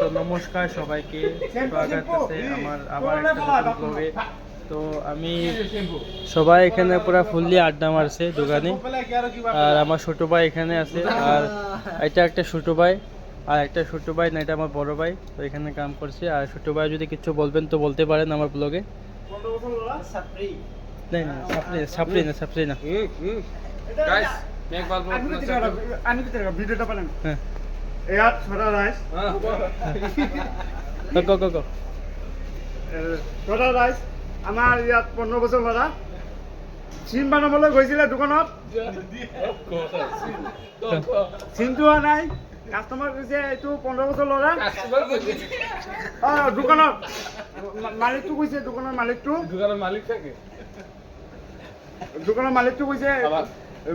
তো নমস্কার সবাইকে। স্বাগত আছে আমার আবার একটা নতুন ব্লগে তো আমি সবাই এখানে পুরো ফুললি আড্ডা মারছে দোকানে। আর আমার ছোট ভাই এখানে আছে। আর এটা একটা ছোট ভাই। আর একটা ছোট ভাই না এটা আমার বড় ভাই। তো এখানে কাম করছে। আর ছোট ভাই যদি কিছু বলবেন তো বলতে পারেন আমার ব্লগে না না সাপড়ি সাপড়ি না সাপড়ি না. আমি? ভিডিওটা পেলাম হ্যাঁ। এয়ার ছোটা রাইস কো কো কো ছোটা রাইস আমাৰ ইয়াত পোন্ধৰ বছৰ ল'ৰা। চিম বনাবলৈ গৈছিলে দোকানত। চিমটো হোৱা নাই। কাষ্টমাৰ কৈছে এইটো পোন্ধৰ বছৰ ল'ৰা। অঁ দোকানত। মালিকটো কৈছে দোকানৰ মালিকটো। দোকানের মালিক থাকে। দোকানৰ মালিকটো কৈছে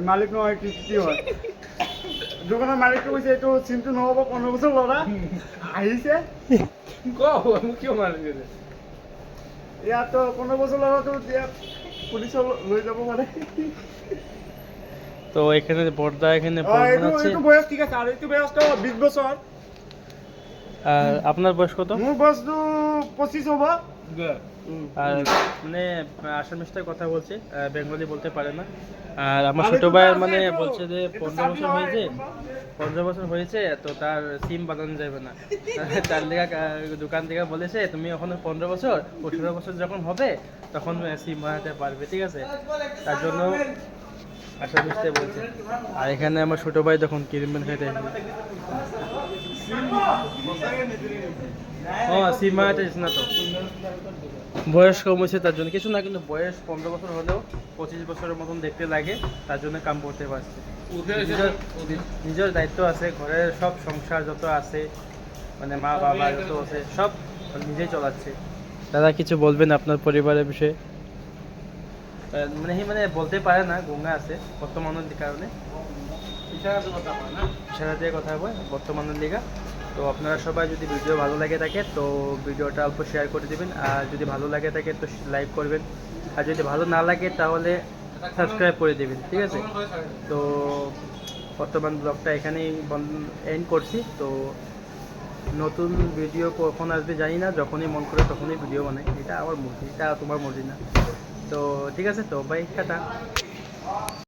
মালিক নহয় কি কি হয়? দোকানৰ মালিকটো কৈছে এইটো চিমটো নহ'ব পোন্ধৰ বছৰ ল'ৰা। আহিছে। কও কিয় মারি গেছে ইয়াতো পোন্ধৰ বছৰ ল'ৰাটো ইয়াত পুলিচৰ লৈ যাব পাৰে। তো এখানে বর্দা এখানে বয়স ঠিক আছে আৰু এইটো বয়সটো বিশ বছৰ। আর আপনার বয়স কত? মোৰ বয়সটো পঁচিছ হ'ব। আর মানে আসামিসটার কথা বলছে বেঙ্গলি বলতে পারে না। আর আমার ছোট ভাই মানে বলছে যে পনেরো বছর হয়েছে পনেরো বছর হয়েছে তো তার সিম বানানো যাবে না। তার লেগা দোকান থেকে বলেছে তুমি ওখানে পনেরো বছর পনেরো বছর যখন হবে তখন সিম বানাতে পারবে ঠিক আছে? তার জন্য আসামিসটাই বলছে। আর এখানে আমার ছোট ভাই তখন কিরিমেন খাইতে ও সিম না তো। বয়স কম হয়েছে তার জন্য। কিছু না কিন্তু বয়স পনেরো বছর হলেও পঁচিশ বছরের মতন দেখতে লাগে তার জন্য কাম করতে পারছে। নিজের দায়িত্ব আছে ঘরের সব সংসার যত আছে মানে মা বাবা যত আছে সব নিজেই চালাচ্ছে। দাদা কিছু বলবেন আপনার পরিবারের বিষয়ে? মানে সি মানে বলতে পারে না গঙ্গা আছে বর্তমানের কারণে। ইশারা দিয়ে কথা বলে বর্তমানের লিগা তো আপনারা সবাই যদি ভিডিও ভালো লাগে থাকে, তো ভিডিওটা অল্প শেয়ার করে দিবেন। আর যদি ভালো লাগে থাকে, তো লাইক করবেন। আর যদি ভালো না লাগে, তাহলে সাবস্ক্রাইব করে দিবেন, ঠিক আছে? তো বর্তমান ব্লগটা এখানেই এন্ড করছি। তো নতুন ভিডিও কখন আসবে জানি না, যখনই মন করে তখনই ভিডিও বানাই। এটা আমার মর্জি, এটা তোমার মর্জি না। তো ঠিক আছে, তো বাই টাটা।